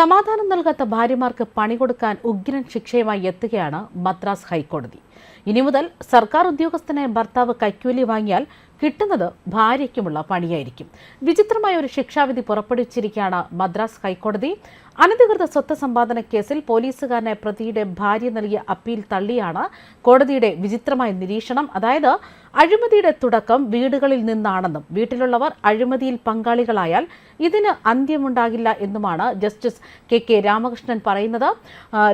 സമാധാനം നൽകാത്ത ഭാര്യമാർക്ക് പണി കൊടുക്കാൻ ഉഗ്രൻ ശിക്ഷയുമായി എത്തുകയാണ് മദ്രാസ് ഹൈക്കോടതി. ഇനി മുതൽ സർക്കാർ ഉദ്യോഗസ്ഥനെ ഭർത്താവ് കൈക്കൂലി വാങ്ങിയാൽ കിട്ടുന്നത് ഭാര്യയ്ക്കുമുള്ള പണിയായിരിക്കും. വിചിത്രമായ ഒരു ശിക്ഷാവിധി പുറപ്പെടുവിച്ചിരിക്കുകയാണ് മദ്രാസ് ഹൈക്കോടതി. അനധികൃത സ്വത്ത് സമ്പാദന കേസിൽ പോലീസുകാരനെ പ്രതിയുടെ ഭാര്യ നൽകിയ അപ്പീൽ തള്ളിയാണ് കോടതിയുടെ വിചിത്രമായ നിരീക്ഷണം. അതായത് അഴിമതിയുടെ തുടക്കം വീടുകളിൽ നിന്നാണെന്നും വീട്ടിലുള്ളവർ അഴിമതിയിൽ പങ്കാളികളായാൽ ഇതിന് അന്ത്യമുണ്ടാകില്ല എന്നുമാണ് ജസ്റ്റിസ് കെ കെ രാമകൃഷ്ണൻ പറയുന്നത്.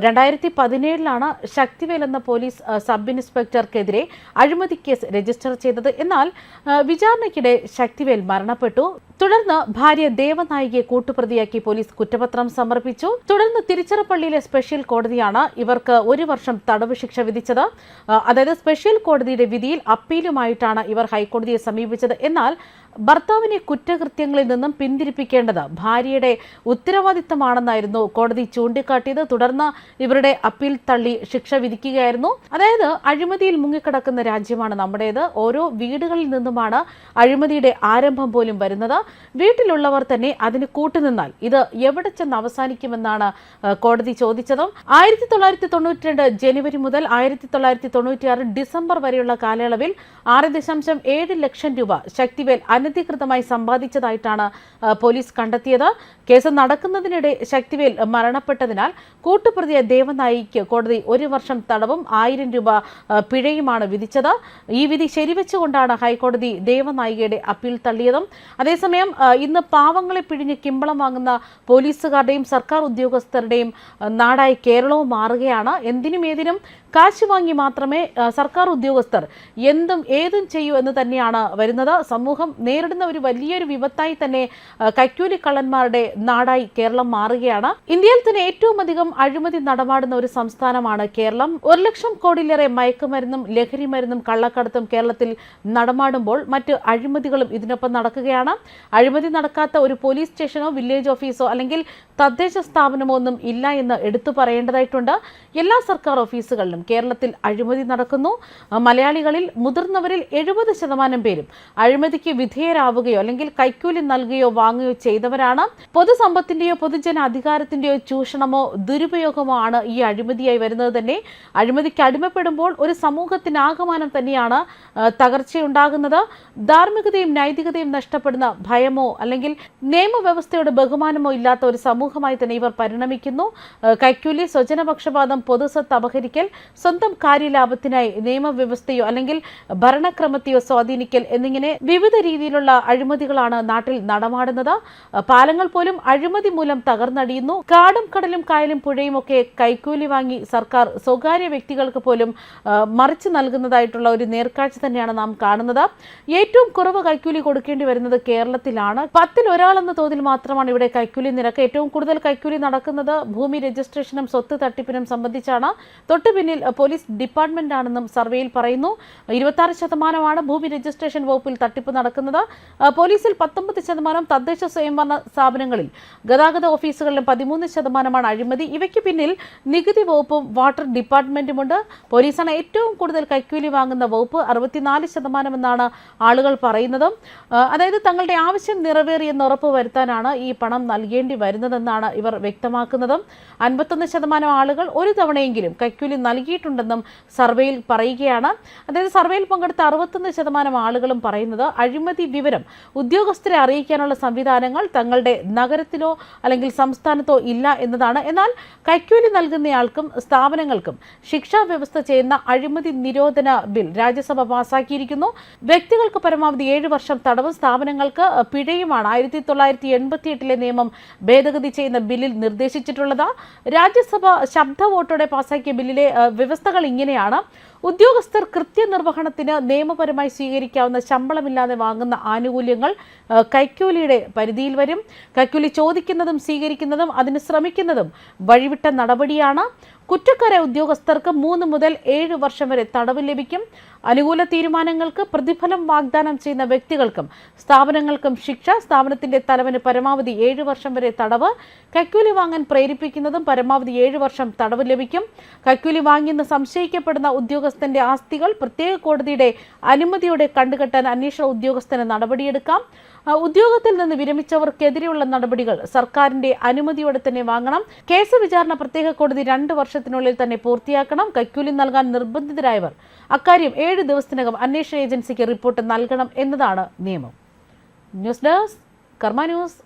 രണ്ടായിരത്തി പതിനേഴിലാണ് ശക്തിവേൽ എന്ന പോലീസ് സബ് ഇൻസ്പെക്ടർക്കെതിരെ അഴിമതി കേസ് രജിസ്റ്റർ ചെയ്തത്. എന്നാൽ വിചാരണയ്ക്കിടെ ശക്തിവേൽ മരണപ്പെട്ടു. തുടർന്ന് ഭാര്യ ദേവനായികയെ കൂട്ടുപ്രതിയാക്കി പോലീസ് കുറ്റപത്രം സമർപ്പിച്ചു. തുടർന്ന് തിരുച്ചിറപ്പള്ളിയിലെ സ്പെഷ്യൽ കോടതിയാണ് ഇവർക്ക് ഒരു വർഷം തടവ് ശിക്ഷ വിധിച്ചത്. അതായത് സ്പെഷ്യൽ കോടതിയുടെ വിധിയിൽ അപ്പീലുമായിട്ടാണ് ഇവർ ഹൈക്കോടതിയെ സമീപിച്ചത്. എന്നാൽ ഭർത്താവിനെ കുറ്റകൃത്യങ്ങളിൽ നിന്നും പിന്തിരിപ്പിക്കേണ്ടത് ഭാര്യയുടെ ഉത്തരവാദിത്തമാണെന്നായിരുന്നു കോടതി ചൂണ്ടിക്കാട്ടിയത്. തുടർന്ന് ഇവരുടെ അപ്പീൽ തള്ളി ശിക്ഷ വിധിക്കുകയായിരുന്നു. അതായത് അഴിമതിയിൽ മുങ്ങിക്കിടക്കുന്ന രാജ്യമാണ് നമ്മുടേത്. ഓരോ വീടുകളിൽ നിന്നുമാണ് അഴിമതിയുടെ ആരംഭം പോലും വരുന്നത്. വീട്ടിലുള്ളവർ തന്നെ അതിന് കൂട്ടുനിന്നാൽ ഇത് എവിടെ ചെന്ന് അവസാനിക്കുമെന്നാണ് കോടതി ചോദിച്ചതും. ആയിരത്തി തൊള്ളായിരത്തി തൊണ്ണൂറ്റി രണ്ട് ജനുവരി മുതൽ ആയിരത്തി തൊള്ളായിരത്തി തൊണ്ണൂറ്റിയാറ് ഡിസംബർ വരെയുള്ള കാലയളവിൽ ആറ് ദശാംശം ഏഴ് ലക്ഷം രൂപ ശക്തിവേൽ അനധികൃതമായി സമ്പാദിച്ചതായിട്ടാണ് പോലീസ് കണ്ടെത്തിയത്. കേസ് നടക്കുന്നതിനിടെ ശക്തിവേൽ മരണപ്പെട്ടതിനാൽ കൂട്ടുപ്രതിയെ ദേവനായിക്ക് കോടതി ഒരു വർഷം തടവും ആയിരം രൂപ പിഴയുമാണ് വിധിച്ചത്. ഈ വിധി ശരിവെച്ചുകൊണ്ടാണ് ഹൈക്കോടതി ദേവനായികയുടെ അപ്പീൽ തള്ളിയതും. അതേസമയം ഇന്ന് പാവങ്ങളെ പിഴിഞ്ഞ് കിമ്പളം വാങ്ങുന്ന പോലീസുകാരുടെയും സർക്കാർ ഉദ്യോഗസ്ഥരുടെയും നാടായി കേരളവും മാറുകയാണ്. എന്തിനും ഏതിനും കാശ് വാങ്ങി മാത്രമേ സർക്കാർ ഉദ്യോഗസ്ഥർ എന്തും ഏതും ചെയ്യൂ എന്ന് തന്നെയാണ് വരുന്നത്. സമൂഹം നേരിടുന്ന ഒരു വലിയൊരു വിപത്തായി തന്നെ കൈക്കൂലിക്കള്ളന്മാരുടെ കൈക്കൂലി കള്ളന്മാരുടെ നാടായി കേരളം മാറുകയാണ്. ഇന്ത്യയിൽ തന്നെ ഏറ്റവും അധികം അഴിമതി നടമാടുന്ന ഒരു സംസ്ഥാനമാണ് കേരളം. ഒരു ലക്ഷം കോടിയിലേറെ മയക്കുമരുന്നും ലഹരി മരുന്നും കള്ളക്കടത്തും കേരളത്തിൽ നടമാടുമ്പോൾ മറ്റ് അഴിമതികളും ഇതിനൊപ്പം നടക്കുകയാണ്. അഴിമതി നടക്കാത്ത ഒരു പോലീസ് സ്റ്റേഷനോ വില്ലേജ് ഓഫീസോ അല്ലെങ്കിൽ തദ്ദേശ സ്ഥാപനമോ ഒന്നും ഇല്ല എന്ന് എടുത്തു പറയേണ്ടതായിട്ടുണ്ട്. എല്ലാ സർക്കാർ ഓഫീസുകളിലും കേരളത്തിൽ അഴിമതി നടക്കുന്നു. മലയാളികളിൽ മുതിർന്നവരിൽ എഴുപത് ശതമാനം പേരും അഴിമതിക്ക് വിധേയരാവുകയോ അല്ലെങ്കിൽ കൈക്കൂലി നൽകുകയോ വാങ്ങുകയോ ചെയ്തവരാണ്. പൊതുസമ്പത്തിന്റെയോ പൊതുജന അധികാരത്തിന്റെയോ ചൂഷണമോ ദുരുപയോഗമോ ആണ് ഈ അഴിമതിയായി വരുന്നത് തന്നെ. അഴിമതിക്ക് അടിമപ്പെടുമ്പോൾ ഒരു സമൂഹത്തിനാകമാനം തന്നെയാണ് തകർച്ചയുണ്ടാകുന്നത്. ധാർമ്മികതയും നൈതികതയും നഷ്ടപ്പെടുന്ന ഭയമോ അല്ലെങ്കിൽ നിയമവ്യവസ്ഥയുടെ ബഹുമാനമോ ഇല്ലാത്ത ഒരു സമൂഹമായി തന്നെ ഇവർ പരിണമിക്കുന്നു. കൈക്കൂലി സ്വജനപക്ഷപാതം പൊതുസ്വത്ത് അപഹരിക്കൽ സ്വന്തം കാര്യലാഭത്തിനായി നിയമവ്യവസ്ഥയോ അല്ലെങ്കിൽ ഭരണക്രമത്തെയോ സ്വാധീനിക്കൽ എന്നിങ്ങനെ വിവിധ രീതിയിലുള്ള അഴിമതികളാണ് നാട്ടിൽ നടമാടുന്നത്. പാലങ്ങൾ പോലും അഴിമതി മൂലം തകർന്നടിയുന്നു. കാടും കടലും കായലും പുഴയും ഒക്കെ കൈക്കൂലി വാങ്ങി സർക്കാർ സ്വകാര്യ വ്യക്തികൾക്ക് പോലും മറിച്ചു നൽകുന്നതായിട്ടുള്ള ഒരു നേർക്കാഴ്ച തന്നെയാണ് നാം കാണുന്നത്. ഏറ്റവും കുറവ് കൈക്കൂലി കൊടുക്കേണ്ടി വരുന്നത് കേരളത്തിലാണ്. പത്തിൽ ഒരാൾ എന്ന തോതിൽ മാത്രമാണ് ഇവിടെ കൈക്കൂലി നിരക്ക്. ഏറ്റവും കൂടുതൽ കൈക്കൂലി നടക്കുന്നത് ഭൂമി രജിസ്ട്രേഷനും സ്വത്ത് തട്ടിപ്പിനും സംബന്ധിച്ചാണ്. തൊട്ടു പിന്നിൽ പോലീസ് ഡിപ്പാർട്ട്മെന്റാണെന്നും സർവേയിൽ പറയുന്നു. ഇരുപത്തി ശതമാനമാണ് ഭൂമി രജിസ്ട്രേഷൻ വകുപ്പിൽ തട്ടിപ്പ് നടക്കുന്നത്. പോലീസിൽ പത്തൊമ്പത് ശതമാനം തദ്ദേശ സ്വയംഭരണ സ്ഥാപനങ്ങളിൽ ഗതാഗത ഓഫീസുകളിലും പതിമൂന്ന് ശതമാനമാണ് അഴിമതി. ഇവയ്ക്ക് പിന്നിൽ നികുതി വകുപ്പും വാട്ടർ ഡിപ്പാർട്ട്മെന്റുമുണ്ട്. പോലീസാണ് ഏറ്റവും കൂടുതൽ കൈക്കൂലി വാങ്ങുന്ന വകുപ്പ് അറുപത്തിനാല് ശതമാനമെന്നാണ് ആളുകൾ പറയുന്നത്. അതായത് തങ്ങളുടെ ആവശ്യം നിറവേറിയെന്ന് ഉറപ്പ് വരുത്താനാണ് ഈ പണം നൽകേണ്ടി വരുന്നതെന്നാണ് ഇവർ വ്യക്തമാക്കുന്നതും. അൻപത്തൊന്ന് ശതമാനം ആളുകൾ ഒരു തവണയെങ്കിലും കൈക്കൂലി നൽകിയിട്ടുണ്ടെന്നും സർവേയിൽ പറയുകയാണ്. അതായത് സർവേയിൽ പങ്കെടുത്ത അറുപത്തൊന്ന് ശതമാനം ആളുകളും പറയുന്നത് അഴിമതി വിവരം ഉദ്യോഗസ്ഥരെ അറിയിക്കാനുള്ള സംവിധാനങ്ങൾ തങ്ങളുടെ നഗരത്തിലോ അല്ലെങ്കിൽ സംസ്ഥാനത്തോ ഇല്ല എന്നതാണ്. എന്നാൽ കൈക്കൂലി നൽകുന്നയാൾക്കും സ്ഥാപനങ്ങൾക്കും ശിക്ഷാ വ്യവസ്ഥ ചെയ്യുന്ന അഴിമതി നിരോധന ബിൽ രാജ്യസഭ പാസാക്കിയിരിക്കുന്നു. വ്യക്തികൾക്ക് പരമാവധി ഏഴ് വർഷം തടവും സ്ഥാപനങ്ങൾക്ക് പിഴയുമാണ് ആയിരത്തി തൊള്ളായിരത്തി എൺപത്തി എട്ടിലെ നിയമം ഭേദഗതി ചെയ്യുന്ന ബില്ലിൽ നിർദ്ദേശിച്ചിട്ടുള്ളത്. രാജ്യസഭ ശബ്ദ വോട്ടോടെ പാസാക്കിയ ബില്ലിലെ വ്യവസ്ഥകൾ ഇങ്ങനെയാണ്. ഉദ്യോഗസ്ഥർ കൃത്യനിർവഹണത്തിന് നിയമപരമായി സ്വീകരിക്കാവുന്ന ശമ്പളമില്ലാതെ വാങ്ങുന്ന ആനുകൂല്യങ്ങൾ കൈക്കൂലിയുടെ പരിധിയിൽ വരും. കൈക്കൂലി ചോദിക്കുന്നതും സ്വീകരിക്കുന്നതും അതിന് ശ്രമിക്കുന്നതും വഴിവിട്ട നടപടിയാണ്. കുറ്റക്കാരായ ഉദ്യോഗസ്ഥർക്ക് മൂന്ന് മുതൽ ഏഴ് വർഷം വരെ തടവ് ലഭിക്കും. അനുകൂല തീരുമാനങ്ങൾക്ക് പ്രതിഫലം വാഗ്ദാനം ചെയ്യുന്ന വ്യക്തികൾക്കും സ്ഥാപനങ്ങൾക്കും ശിക്ഷ സ്ഥാപനത്തിന്റെ തലവന് പരമാവധി ഏഴ് വർഷം വരെ തടവ് കൈക്കൂലി വാങ്ങാൻ പ്രേരിപ്പിക്കുന്നതും പരമാവധി ഏഴ് വർഷം തടവ് ലഭിക്കും. കൈക്കൂലി വാങ്ങി വാങ്ങിയെന്ന് സംശയിക്കപ്പെടുന്ന ഉദ്യോഗസ്ഥന്റെ ആസ്തികൾ പ്രത്യേക കോടതിയുടെ അനുമതിയോടെ കണ്ടുകെട്ടാൻ അന്വേഷണ ഉദ്യോഗസ്ഥന് നടപടിയെടുക്കാം. ഉദ്യോഗത്തിൽ നിന്ന് വിരമിച്ചവർക്കെതിരെയുള്ള നടപടികൾ സർക്കാരിന്റെ അനുമതിയോടെ തന്നെ വാങ്ങണം. കേസ് വിചാരണ പ്രത്യേക കോടതി രണ്ട് വർഷത്തിനുള്ളിൽ തന്നെ പൂർത്തിയാക്കണം. കൈക്കൂലി നൽകാൻ നിർബന്ധിതരായവർ അക്കാര്യം ഏഴ് ദിവസത്തിനകം അന്വേഷണ ഏജൻസിക്ക് റിപ്പോർട്ട് നൽകണം എന്നതാണ് നിയമം. News desk Karma news.